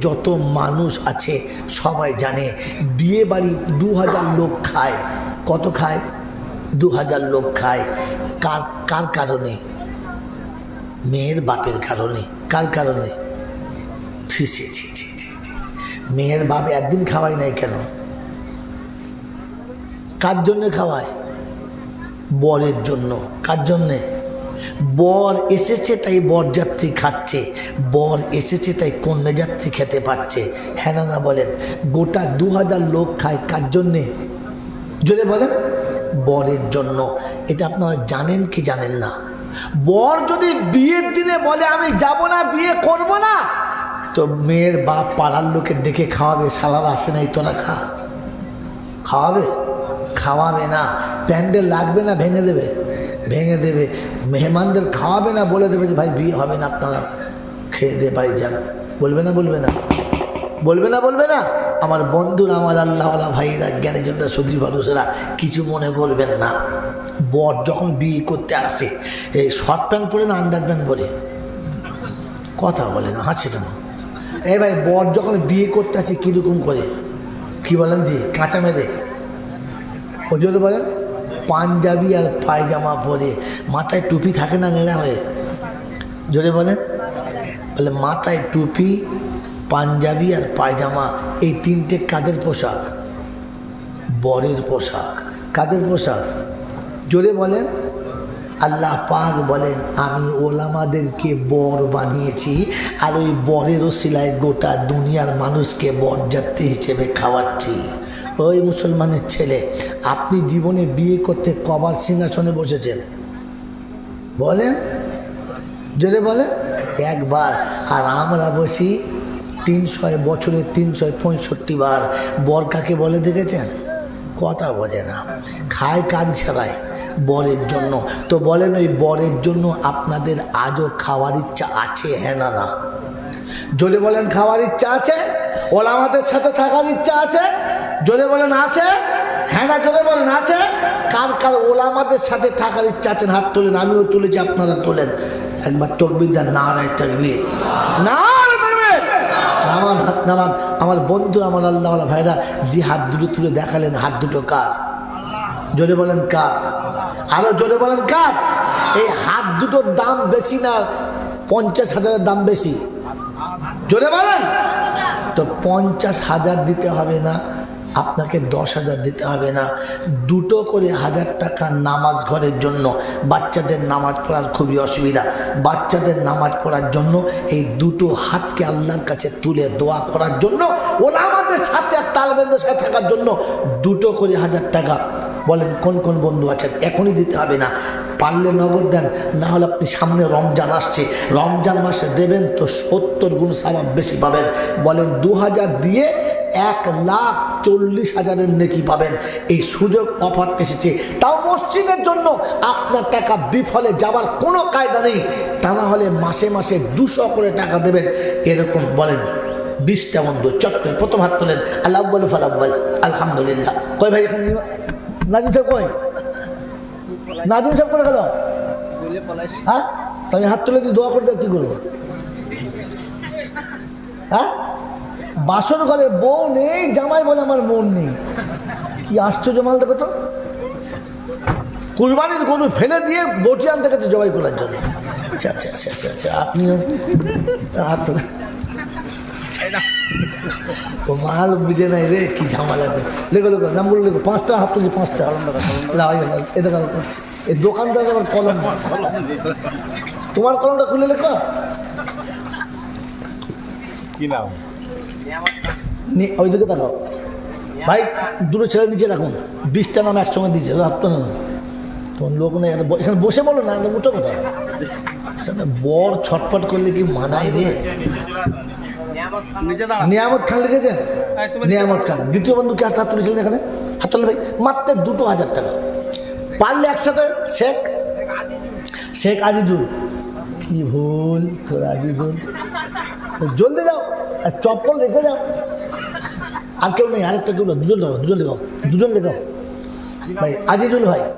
যত মানুষ আছে, সবাই জানে, বিয়ে বাড়ি দু হাজার লোক খায়। কত খায়? দু হাজার লোক খায়। কার কার কারণে? মেয়ের বাপের কারণে। কার কারণে। মেয়ের বাপ একদিন খাওয়াই নাই কেন? কার জন্যে খাওয়ায়? বরের জন্য। কার জন্যে? বর এসেছে তাই বরযাত্রী খাচ্ছে, বর এসেছে তাই কন্যাযাত্রী খেতে পাচ্ছে। হ্যাঁ না না বলেন, গোটা দু হাজার লোক খায় কার জন্যে? জোরে বলেন। বরের জন্য। এটা আপনারা জানেন কি জানেন না? বর যদি বিয়ের দিনে বলে, আমি যাব না, বিয়ে করব না, তো মেয়ের বাপ পাড়ার লোকের ডেকে খাওয়াবে, সালার আসে নাই তোরা খা। খাওয়াবে? খাওয়াবে না। প্যান্ডেল লাগবে না, ভেঙে দেবে? ভেঙে দেবে। মেহমানদের খাওয়াবে না, বলে দেবে যে, ভাই, বিয়ে হবে না, আপনারা খেয়ে দিয়ে বাড়ি যান। বলবে না বলবে না। বলবে না বলবে না। আমার বন্ধুরা, আমার আল্লাহওয়ালা ভাইরা জ্ঞানীজনরা সুধী মানুষেরা কিছু মনে করবেন না। বর যখন বিয়ে করতে আসে, এই শর্ট প্যান্ট পরে না, আন্ডার প্যান্ট পরে? কথা বলে না, হাসে কেন? এই ভাই, বর যখন বিয়ে করতে আসে কীরকম করে? কি বলেন জি, কাঁচা মেরে ওই জন্য বলেন। পাঞ্জাবি আর পায়জামা পরে। মাথায় টুপি থাকে না নেড়া হয়ে? জোরে বলেন। বলে মাথায় টুপি, পাঞ্জাবি আর পায়জামা, এই তিনটে কাদের পোশাক? বরের পোশাক। কাদের পোশাক? জোরে বলেন। আল্লাহ পাক বলেন, আমি ওলামাদেরকে বর বানিয়েছি, আর ওই বরেরও ওসিলায় গোটা দুনিয়ার মানুষকে বরযাত্রী হিসেবে খাওয়াচ্ছি। ওই মুসলমানের ছেলে, আপনি জীবনে বিয়ে করতে কবার সিংহাসনে বসেছেন? বলেন। জোরে বলে একবার। আর আমরা বসি তিনশো বছরে তিনশো পঁয়ষট্টি বার। বর কাকে বলে দেখেছেন? কথা বোঝে না। খায় কাজ ছাড়ায় বরের জন্য। তো বলেন, ওই বরের জন্য আপনাদের আজও খাওয়ার ইচ্ছা আছে হ্যাঁ না না? জোরে বলেন, খাওয়ার ইচ্ছা আছে? ওলা আমাদের সাথে থাকার ইচ্ছা আছে? জোরে বলেন, আছে? হ্যাঁ না, জোরে বলেন, আছে? কার কার ওলামাদের সাথে থাকার ইচ্ছা আছেন হাত তোলেন, আমিও তুলেছি, আপনারা তোলেন। একবার তকবির দেন না রায় তকবির! না নামান, হাত নামান। আমার বন্ধু, আমার আল্লাহ ভাইরা, যে হাত দুটো তুলে দেখালেন, হাত দুটো কার? জোরে বলেন কার? আরও জোরে বলেন কার? এই হাত দুটোর দাম বেশি না, পঞ্চাশ হাজারের দাম বেশি? জোরে বলেন! পঞ্চাশ হাজার দিতে হবে না, আপনাকে দশ হাজার দিতে হবে না। দুটো করে হাজার টাকা নামাজ ঘরের জন্য। বাচ্চাদের নামাজ পড়ার খুবই অসুবিধা। বাচ্চাদের নামাজ পড়ার জন্য এই দুটো হাতকে আল্লাহর কাছে তুলে দোয়া করার জন্য, ওরা আমাদের সাথে আর তালবেন্দের সাথে থাকার জন্য দুটো করে হাজার টাকা। বলেন, কোন কোন বন্ধু আছেন? এখনই দিতে হবে না। পারলে নগদ দেন, না হলে আপনি সামনে রমজান আসছে। রমজান মাসে দেবেন তো সত্তর গুণ স্বভাব বেশি পাবেন। বলেন দু হাজার দিয়ে এক লাখ চল্লিশ হাজারের নেকি পাবেন। এই সুযোগ অফার এসেছে। তাও মসজিদের জন্য আপনার টাকা বিফলে যাবার কোনো কায়দা নেই। তা না হলে মাসে মাসে দুশো করে টাকা দেবেন। এরকম বলেন বিশটা বন্ধু চট করে প্রথম হাত তোলেন আল্লাহ বলে ফালাব্বাল আলহামদুলিল্লাহ। কয় ভাই এখানে? নাজিম সাহেব নাজিম সাহেব করে দাও হ্যাঁ? তো আমি হাত তুলে দিয়ে দোয়া করে দেব কী করব। হ্যাঁ? বাসর ঘরে বউ নেই জামাই বলে আমার মন নেই। কি আশ্চর্য মাল দেখো তো। কুরবানির গরু ফেলে দিয়ে বটি আনতে গেছে জবাই করার জন্য। আচ্ছা আচ্ছা আচ্ছা আচ্ছা আচ্ছা আপনিও হাত মাল বুঝে নাই রে কি ঝামেলা লেখো লেখো নামগুলো লেখো। পাঁচটা হাত তুলি পাঁচটা। এই দেখো, এই দেখো দোকানদার আবার কলম। তোমার কলমটা খুলে লেখো। কি নাম? নি ওই দিকে তাকাও। ভাই দুটো ছেলে নিচে রাখুন। বিশটা নাম একসঙ্গে দিয়েছে হাত না। তখন লোক নেই এখানে বসে বলো না উঠো কোথায়? বর ছটফট করলে কি মানায় রে? নিয়ামত খান লিখেছেন তুমি নিয়ামত খান। দ্বিতীয় বন্ধু কে হাত হাত তুলেছিলেন এখানে? হাত তুলে ভাই মাত্র দুটো হাজার টাকা। পারলে একসাথে? শেখ? শেখ আজিজুল। কি ভুল তোর আজিজুল। জলদি যাও আর চপ্পল রেখে যাও। আর কেউ নেই, আরেকটা কেউ দুজন লেখাও দুজন লেখাও দুজন লেখাও ভাই, আজিজুল ভাই।